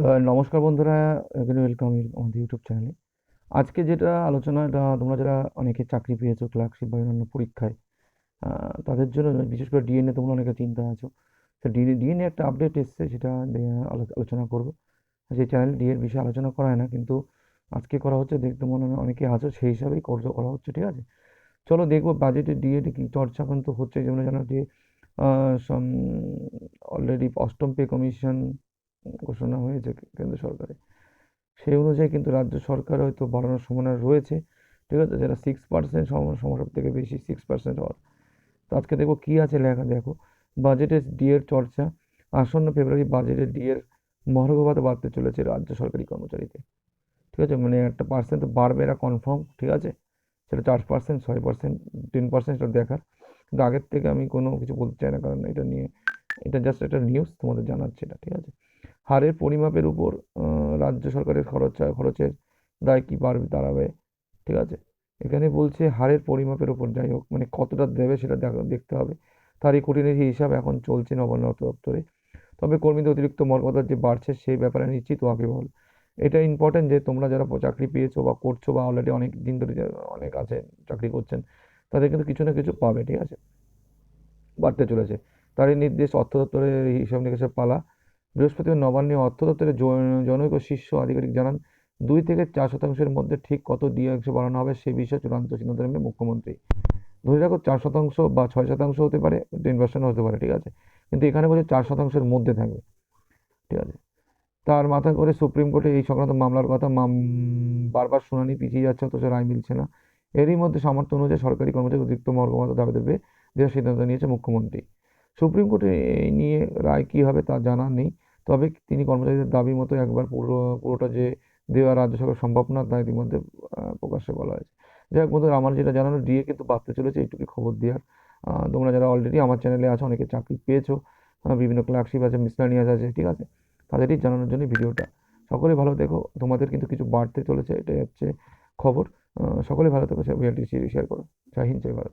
নমস্কার বন্ধুরা, এখানে ওয়েলকাম আমাদের ইউটিউব চ্যানেলে আজকে যেটা আলোচনা, এটা তোমরা যারা অনেকে চাকরি পেয়েছ ক্লার্কশিপ বা অন্যান্য পরীক্ষায় তাদের জন্য বিশেষ করে ডিএনএ তোমরা অনেকে চিন্তা আছো। তো ডিএনএ একটা আপডেট এসছে, সেটা আলোচনা করব। সেই চ্যানেলে ডিএর বিষয়ে আলোচনা করা হয় না, কিন্তু আজকে করা হচ্ছে, দেখতে মনে হয় অনেকে আছো, সেই হিসাবেই কর- করা হচ্ছে, ঠিক আছে? চলো দেখব বাজেটে ডিএডি কি চর্চা কিন্তু হচ্ছে। যেমন জানো যে অলরেডি অষ্টম পে কমিশন ঘোষণা হয়েছে কেন্দ্র সরকারে। সেই অনুযায়ী কিন্তু রাজ্য সরকার হয়তো বাড়ানোর সম্ভাবনা রয়েছে। ঠিক আছে? যেটা সিক্স পার্সেন্ট সমারোহ থেকে বেশি সিক্স পার্সেন্ট হওয়ার। তো আজকে দেখো কী আছে লেখা, দেখো। বাজেটের ডিএর চর্চা। আসন্ন ফেব্রুয়ারি বাজেটে ডিএর মহার্ঘ বাড়তে চলেছে রাজ্য সরকারি কর্মচারীতে। ঠিক আছে? মানে একটা পার্সেন্ট তো বাড়বে এরা কনফার্ম ঠিক আছে? সেটা চার পার্সেন্ট ছয় পার্সেন্ট টেন পার্সেন্ট সেটা দেখার। কিন্তু আগের থেকে আমি কোনো কিছু বলতে চাই না, কারণ এটা নিয়ে এটা জাস্ট একটা নিউজ তোমাদের জানাচ্ছে এটা, ঠিক আছে? হারের পরিমাপের উপর রাজ্য সরকারের খরচ খরচের দায় কী বাড়বে দাঁড়াবে, ঠিক আছে? এখানে বলছে হারের পরিমাপের উপর, যাই হোক মানে কতটা দেবে সেটা দেখা, দেখতে হবে। তার এই খুঁটিনাটি হিসাব এখন চলছে নবান্ন দপ্তরে। তবে কর্মীদের অতিরিক্ত মর্যাদা যে বাড়ছে সেই ব্যাপারে নিশ্চিত ওয়াকিবহল। এটা ইম্পর্টেন্ট যে তোমরা যারা চাকরি পেয়েছ বা করছ বা অলরেডি অনেক দিন ধরে অনেক আছে চাকরি করছেন, তাদের কিন্তু কিছু না কিছু পাবে, ঠিক আছে? বাড়তে চলেছে। তারই নির্দেশ অর্থ দপ্তরের হিসাব নিকাশের পালা। বৃহস্পতিবার নবান্নে অর্থ দপ্তরের জন- জনৈক শীর্ষ আধিকারিক জানান, দুই থেকে চার শতাংশের মধ্যে ঠিক কত অংশ বাড়ানো হবে সে বিষয়ে চূড়ান্ত সিদ্ধান্ত নেবে মুখ্যমন্ত্রী। ধরে রাখো, চার শতাংশ বা ছয় শতাংশ হতে পারে টেন পার্সেন্ট হতে পারে, ঠিক আছে? কিন্তু এখানে বলছে চার শতাংশের মধ্যে থাকবে, ঠিক আছে? তার মাথা করে সুপ্রিম কোর্টে এই সংক্রান্ত মামলার কথা বারবার শুনানি পিছিয়ে যাচ্ছে, অথচ রায় মিলছে না। এরই মধ্যে সামর্থ্য অনুযায়ী সরকারি কর্মচারী অতিরিক্ত মর্গমত দাবি দেবে, দেওয়ার সিদ্ধান্ত নিয়েছে মুখ্যমন্ত্রী। সুপ্রিম কোর্টে এই নিয়ে রায় কী হবে তা জানা নেই। তবে তিনি কর্মচারীদের দাবি মতো একবার পুরো, পুরোটা যে দেওয়া রাজ্য সরকার সম্ভব না, তা ইতিমধ্যে প্রকাশ্যে বলা হয়েছে। যাই হোক বন্ধুরা, আমার যেটা জানানো ডিএ কিন্তু বাড়তে চলেছে এইটুকু খবর দেওয়ার। তোমরা যারা অলরেডি আমার চ্যানেলে আছো, অনেকে চাকরি পেয়েছ বিভিন্ন ক্লার্কশিপ আছে মিসলানিয়াস আছে, ঠিক আছে? তাদেরই জানানোর জন্য ভিডিওটা। সকলে ভালো দেখো তোমাদের কিন্তু কিছু বাড়তে চলেছে, এটাই হচ্ছে খবর। সকলে ভালো থেকো ভিডিওটি শেয়ার করো। জয় হিন্দ, জয় ভারত।